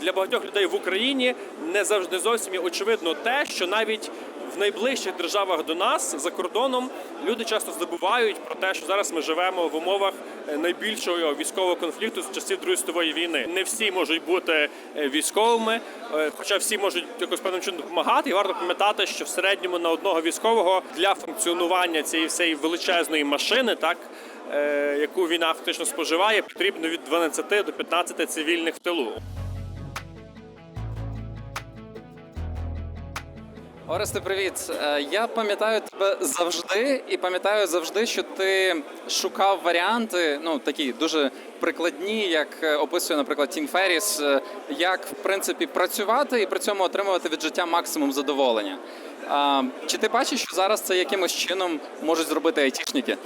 Для багатьох людей в Україні не завжди зовсім очевидно те, що навіть в найближчих державах до нас за кордоном люди часто забувають про те, що зараз ми живемо в умовах е, найбільшого військового конфлікту з часів Другої світової війни. Не всі можуть бути е, військовими, е, хоча всі можуть якось певним чином допомагати. І варто пам'ятати, що в середньому на одного військового для функціонування цієї всієї величезної машини, так яку війна фактично споживає, потрібно від 12 до 15 цивільних в тилу. Оресте, привіт. Е, Я пам'ятаю тебе завжди і пам'ятаю завжди, що ти шукав варіанти, ну такі дуже прикладні, як е, описує, наприклад, Тім Ферріс, е, як в принципі працювати і при цьому отримувати від життя максимум задоволення. Чи ти бачиш, що зараз це якимось чином можуть зробити айтішники?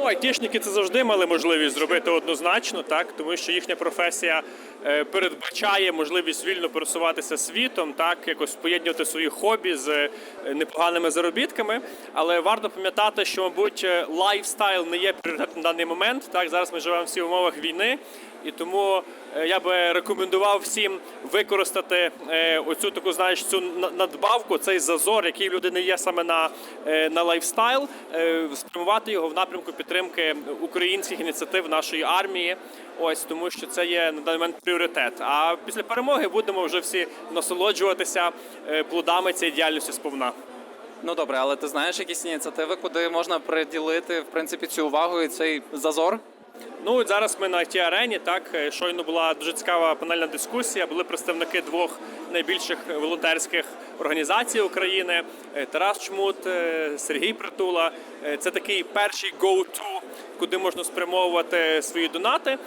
Ну, айтішники це завжди мали можливість зробити однозначно, так тому що їхня професія е, передбачає можливість вільно пересуватися світом, так якось поєднувати свої хобі з е, непоганими заробітками. Але варто пам'ятати, що мабуть е, лайфстайл не є пріоритетом на даний момент. Так зараз ми живемо всі в умовах війни, і тому е, я би рекомендував всім використати е, оцю таку, знаєш, цю надбавку, цей зазор, який в людини є саме на, е, на лайфстайл, спрямувати його в напрямку підтримки українських ініціатив нашої армії. Ось тому, що це є на даний момент пріоритет. А після перемоги будемо вже всі насолоджуватися плодами цієї діяльності сповна. Ну добре, але ти знаєш якісь ініціативи, куди можна приділити в принципі цю увагу і цей зазор? Ну от зараз ми на it арені. Так е, щойно була дуже цікава панельна дискусія. Були представники двох найбільших волонтерських організацій України: е, Тарас Чмут, е, Сергій Притула. Це такий перший go-to, куди можна спрямовувати свої донати.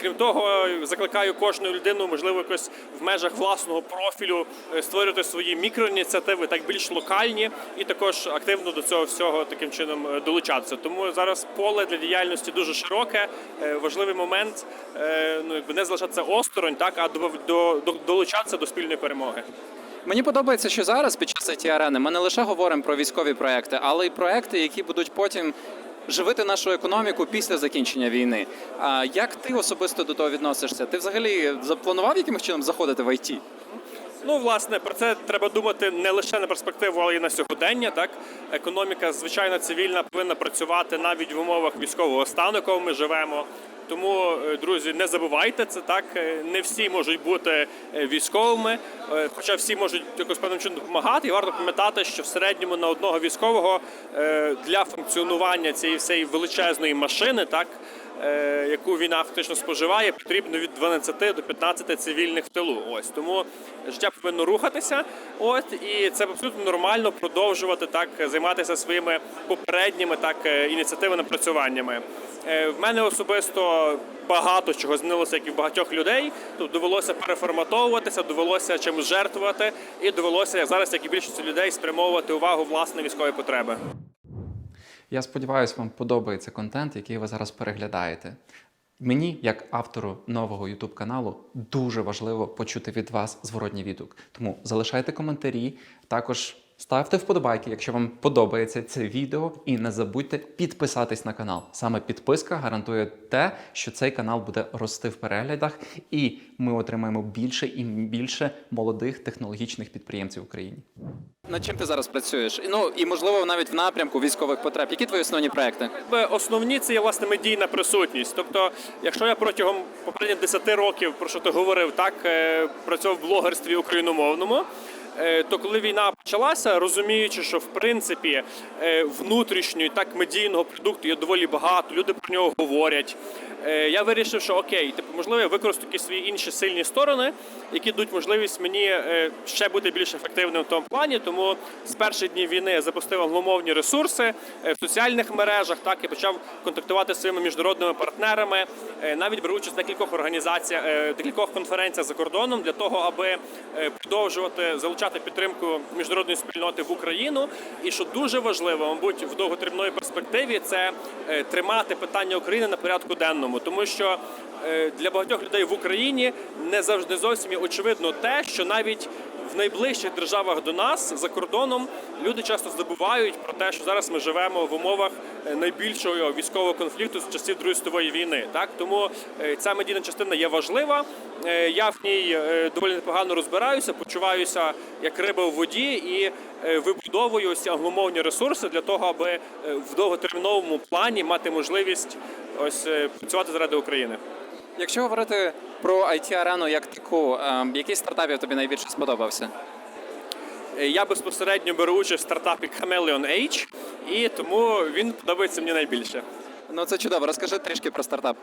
Крім того, закликаю кожну людину, можливо, якось в межах власного профілю створювати свої мікроініціативи, так більш локальні, і також активно до цього всього таким чином долучатися. Тому зараз поле для діяльності дуже широке. Е, Важливий момент е, ну якби не залишатися осторонь, так а до, до, до долучатися до спільної перемоги. Мені подобається, що зараз під час it арени ми не лише говоримо про військові проекти, але й проекти, які будуть потім живити нашу економіку після закінчення війни. А як ти особисто до того відносишся? Ти взагалі запланував якимось чином заходити в IT? Ну, власне, про це треба думати не лише на перспективу, але й на сьогодення. Так, економіка, звичайно, цивільна повинна працювати навіть в умовах військового стану, в якому ми живемо. Тому, е, друзі, не забувайте це так. Е, Не всі можуть бути е, військовими, хоча всі можуть якось певним чином допомагати. І варто пам'ятати, що в середньому на одного військового для функціонування цієї всієї величезної машини, так яку війна фактично споживає, потрібно від 12 до 15 цивільних в тилу. Ось тому життя повинно рухатися. От і це абсолютно нормально продовжувати так займатися своїми попередніми так е, ініціативами напрацюваннями. Е, В мене особисто багато чого змінилося, як і в багатьох людей. Тут довелося переформатовуватися, довелося чимось жертвувати, і довелося як зараз, як і більшості людей, спрямовувати увагу власне військові потреби. Я сподіваюся, вам подобається контент, який ви зараз переглядаєте. Мені, як автору нового YouTube каналу, дуже важливо почути від вас зворотній відгук. Тому залишайте коментарі, також ставте вподобайки, якщо вам подобається це відео, і не забудьте підписатись на канал. Саме підписка гарантує те, що цей канал буде рости в переглядах, і ми отримаємо більше і більше молодих технологічних підприємців в Україні. Над чим ти зараз працюєш? І, Ну і можливо навіть в напрямку військових потреб. Які твої основні проекти? Основні це є власне медійна присутність. Тобто, якщо я протягом попередніх 10 років, про що ти говорив, так е, працював в блогерстві україномовному. Е, То коли війна почалася, розуміючи, що в принципі е, внутрішньої так медійного продукту є доволі багато, люди про нього говорять. Е, Я вирішив, що окей, типу, можливо, я використаю свої інші сильні сторони, які дадуть можливість мені е, ще бути більш ефективним в тому плані. Тому з перших днів війни я запустив англомовні ресурси е, в соціальних мережах. Так і почав контактувати з своїми міжнародними партнерами. Навіть беру участь в декількох організаціях, декількох конференціях за кордоном для того, аби продовжувати залучати підтримку міжнародної спільноти в Україну. І що дуже важливо, мабуть, в довготерміновій перспективі, це тримати питання України на порядку денному, тому що е, для багатьох людей в Україні не завжди зовсім є очевидно те, що навіть в найближчих державах до нас за кордоном люди часто забувають про те, що зараз ми живемо в умовах е, найбільшого військового конфлікту з часів Другої світової війни. Так тому е, ця медійна частина є важлива. Я в ній доволі непогано розбираюся, почуваюся як риба в воді і вибудовую ці англомовні ресурси для того, аби в довготерміновому плані мати можливість ось е, працювати заради України. Якщо говорити про it арену як таку, е, який стартапів тобі найбільше сподобався? Е, Я безпосередньо беру участь в стартапі Chameleon Age, і тому він подобається мені найбільше. Ну це чудово. Розкажи трішки про стартап.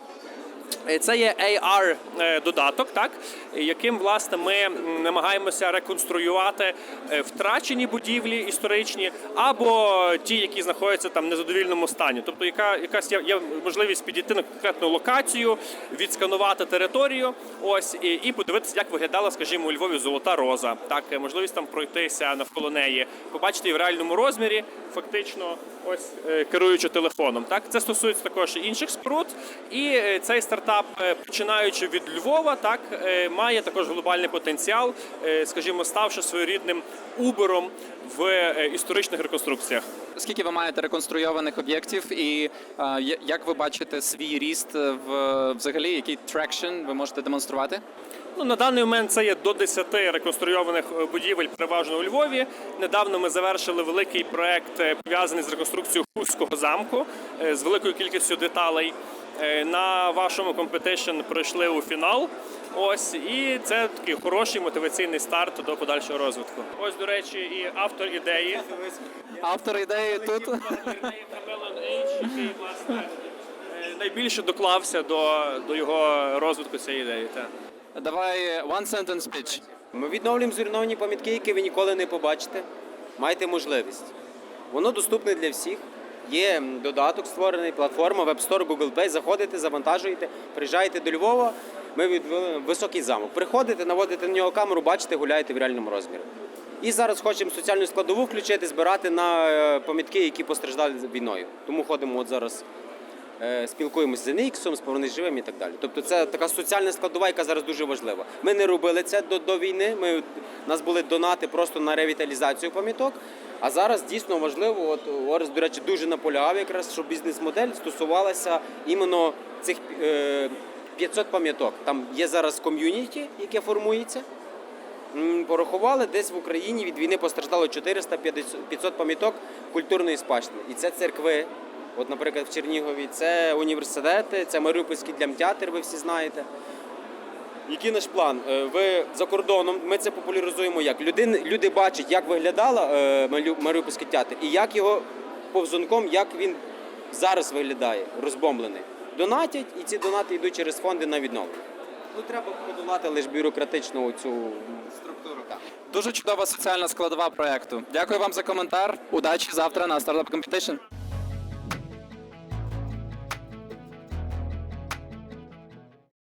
Е, Це є AR е, додаток, так яким власне ми намагаємося реконструювати е, втрачені будівлі історичні або ті, які знаходяться там в незадовільному стані. Тобто, яка якась є, є можливість підійти на конкретну локацію, відсканувати територію, ось і, і подивитися, як виглядала, скажімо, у Львові золота роза. Так, можливість там пройтися навколо неї, побачити її в реальному розмірі, фактично, ось керуючи телефоном. Так, це стосується також інших споруд. І цей стартап, е, починаючи від Львова, так е, має також глобальний потенціал, е, скажімо, ставши своєрідним убером в історичних реконструкціях. Скільки ви маєте реконструйованих об'єктів, і як ви бачите свій ріст в взагалі, який трекшн ви можете демонструвати? Ну, на даний момент це є до 10 реконструйованих будівель, переважно у Львові. Недавно ми завершили великий проект пов'язаний з реконструкцією Хуського замку з великою кількістю деталей. Е, На вашому компетишн пройшли у фінал. Ось і це такий хороший мотиваційний старт до подальшого розвитку. Ось, до речі, і автор ідеї. Автор ідеї тут. Який власне е, найбільше доклався до, до його розвитку цієї ідеї. Так. Давай one sentence speech. Ми відновлюємо зруйновані пам'ятки, які ви ніколи не побачите. Маєте можливість. Воно доступне для всіх. Є додаток створений, платформа, Web Store, Google Play. Заходите, завантажуєте, приїжджаєте до Львова. Ми відвели високий замок. Приходите, наводите на нього камеру, бачите, гуляєте в реальному розмірі. І зараз хочемо соціальну складову включити, збирати на помітки, пам'ятки, які постраждали війною. Тому ходимо от зараз е, спілкуємося з NX, з повноживим і так далі. Тобто це така соціальна складова, яка зараз дуже важлива. Ми не робили це до, до війни. Ми, у нас були донати просто на ревіталізацію пам'яток. А зараз дійсно важливо, от Орес, до речі, дуже наполягав якраз, щоб бізнес-модель стосувалася іменно цих е, 500 пам'яток. Там є зараз ком'юніті, яке формується. Порахували, десь в Україні від війни постраждало 400-500 пам'яток культурної спадщини. І це церкви, от, наприклад, в Чернігові, це університети, це Маріупольський драмтеатр, ви всі знаєте. Який наш план? Е, Ви за кордоном, ми це популяризуємо як? Люди, люди бачать, як виглядала е, Маріупольський театр і як його повзунком, як він зараз виглядає, розбомблений. Донатять, і ці донати йдуть через фонди на відновлення. Ну, треба подолати лише бюрократичну цю структуру. Так. Дуже чудова соціальна складова проекту. Дякую вам за коментар. Удачі завтра на Startup Competition.